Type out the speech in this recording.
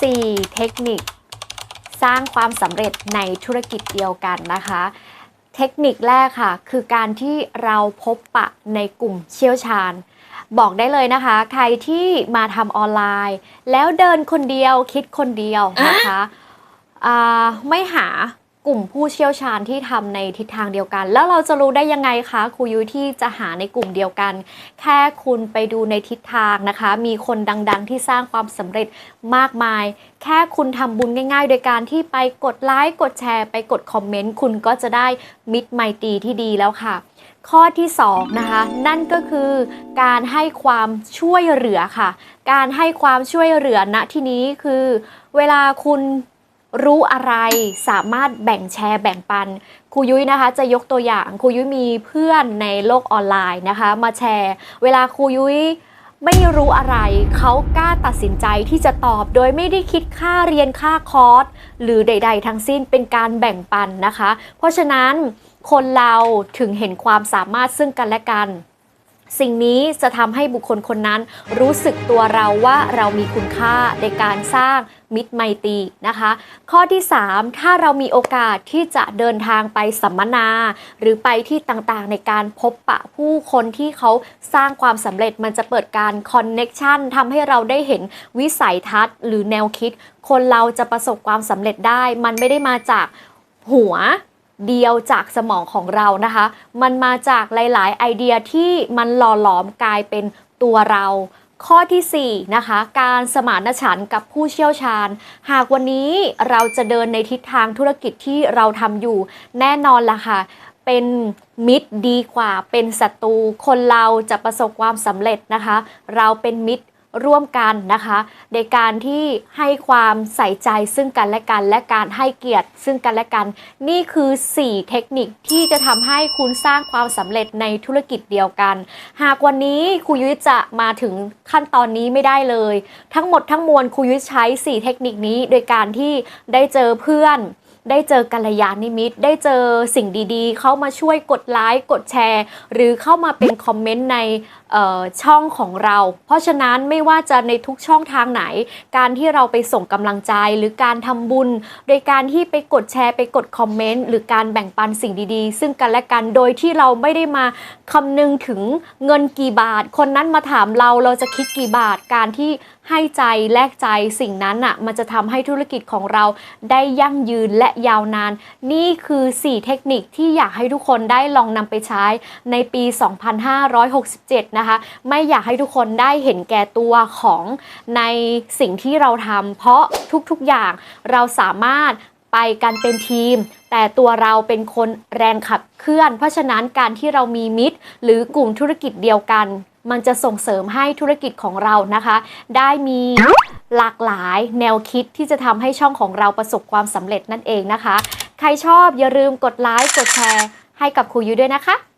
4 เทคนิค สร้างความสำเร็จในธุรกิจเดียวกันนะคะ เทคนิคแรกค่ะ คือการที่เราพบปะในกลุ่มเชี่ยวชาญ บอกได้เลยนะคะ ใครที่มาทำออนไลน์ แล้วเดินคนเดียวคิดคนเดียวนะคะไม่หา กลุ่มผู้เชี่ยวชาญที่ทำในทิศทางเดียวกัน แล้วเราจะรู้ได้ยังไงคะครูยุ้ยที่จะหาในกลุ่มเดียวกัน แค่คุณไปดูในทิศทางนะคะ มีคนดัง ๆ ที่สร้างความสำเร็จมากมาย แค่คุณทำบุญง่าย ๆ โดยการที่ไปกดไลค์กดแชร์ ไปกดคอมเมนต์คุณก็จะได้มิตรไมตรีที่ดีแล้วค่ะ ข้อที่2นะคะนั่นก็คือการให้ความช่วยเหลือค่ะ การให้ความช่วยเหลือณที่นี้คือ เวลาคุณ รู้อะไรสามารถแบ่งแชร์แบ่งปันครูยุ้ยนะคะ จะยกตัวอย่างครูยุ้ยมีเพื่อนในโลกออนไลน์นะคะ มาแชร์ เวลาครูยุ้ยไม่รู้อะไร เขากล้าตัดสินใจที่จะตอบโดยไม่ได้คิดค่าเรียนค่าคอร์สหรือใด ๆ ทั้งสิ้นเป็นการแบ่งปันนะคะ เพราะฉะนั้นคนเราถึงเห็นความสามารถซึ่งกันและกัน สิ่งนี้จะทำให้บุคคลคนนั้นรู้สึกตัวเราว่าเรามีคุณค่าในการสร้างมิตรไมตรีนะคะ ข้อที่ 3 ถ้าเรามีโอกาสที่จะเดินทางไปสัมมนา หรือไปที่ต่างๆ ในการพบปะผู้คนที่เขาสร้างความสำเร็จมันจะเปิดการคอนเน็ชันทำให้เราได้เห็นวิสัยทัศน์ หรือแนวคิด คนเราจะประสบความสำเร็จได้ มันไม่ได้มาจากหัว เดียวจากสมองของเรานะคะ มันมาจากหลาย ๆ ไอเดียที่มันหล่อหลอมกลายเป็นตัวเราข้อทีสี่4นะคะการสมานฉันท์กับผู้เชี่ยวชาญ หากวันนี้เราจะเดินในทิศทางธุรกิจที่เราทำอยู่ แน่นอนละค่ะ เป็นมิตรดีกว่าเป็นศัตรูคนเราจะประสบความสำเร็จนะคะ เราเป็นมิตร ร่วมกันนะคะ ในการที่ให้ความใส่ใจซึ่งกันและกัน และการให้เกียรติซึ่งกันและกัน นี่คือ 4 เทคนิคที่จะทำให้คุณสร้างความสำเร็จในธุรกิจเดียวกัน หากวันนี้ครูยุ้ยจะมาถึงขั้นตอนนี้ไม่ได้เลย ทั้งหมดทั้งมวลครูยุ้ยใช้ 4 เทคนิคนี้ โดยการที่ได้เจอเพื่อนได้เจอกัลยาณิมิตได้เจอสิ่งดีๆ เข้ามาช่วยกดไลค์กดแชร์ หรือเข้ามาเป็นคอมเมนต์ใน ช่องของเรา เพราะฉะนั้นไม่ว่าจะในทุกช่องทางไหน การที่เราไปส่งกำลังใจหรือการทำบุญ โดยการที่ไปกดแชร์ไปกดคอมเมนต์หรือการแบ่งปันสิ่งดีๆ ซึ่งกันและกันโดยที่เราไม่ได้มาคำนึงถึงเงินกี่บาท คนนั้นมาถามเราเราจะคิดกี่บาทการที่ให้ใจแลกใจสิ่งนั้นอะมันจะทำให้ธุรกิจของเราได้ยั่งยืนและยาวนาน นี่คือ 4 เทคนิคที่อยากให้ทุกคนได้ลองนำไปใช้ในปี 2567นะคะ ไม่อยากให้ทุกคนได้เห็นแก่ตัวของในสิ่งที่เราทำเพราะทุกๆอย่างเราสามารถไปกันเป็นทีม แต่ตัวเราเป็นคนแรงขับเคลื่อน เพราะฉะนั้นการที่เรามีมิตร หรือกลุ่มธุรกิจเดียวกัน มันจะส่งเสริมให้ธุรกิจของเรานะคะ ได้มีหลากหลายแนวคิดที่จะทำให้ช่องของเราประสบความสำเร็จนั่นเองนะคะ ใครชอบอย่าลืมกดไลค์กดแชร์ให้กับครูยุ้ยด้วยนะคะ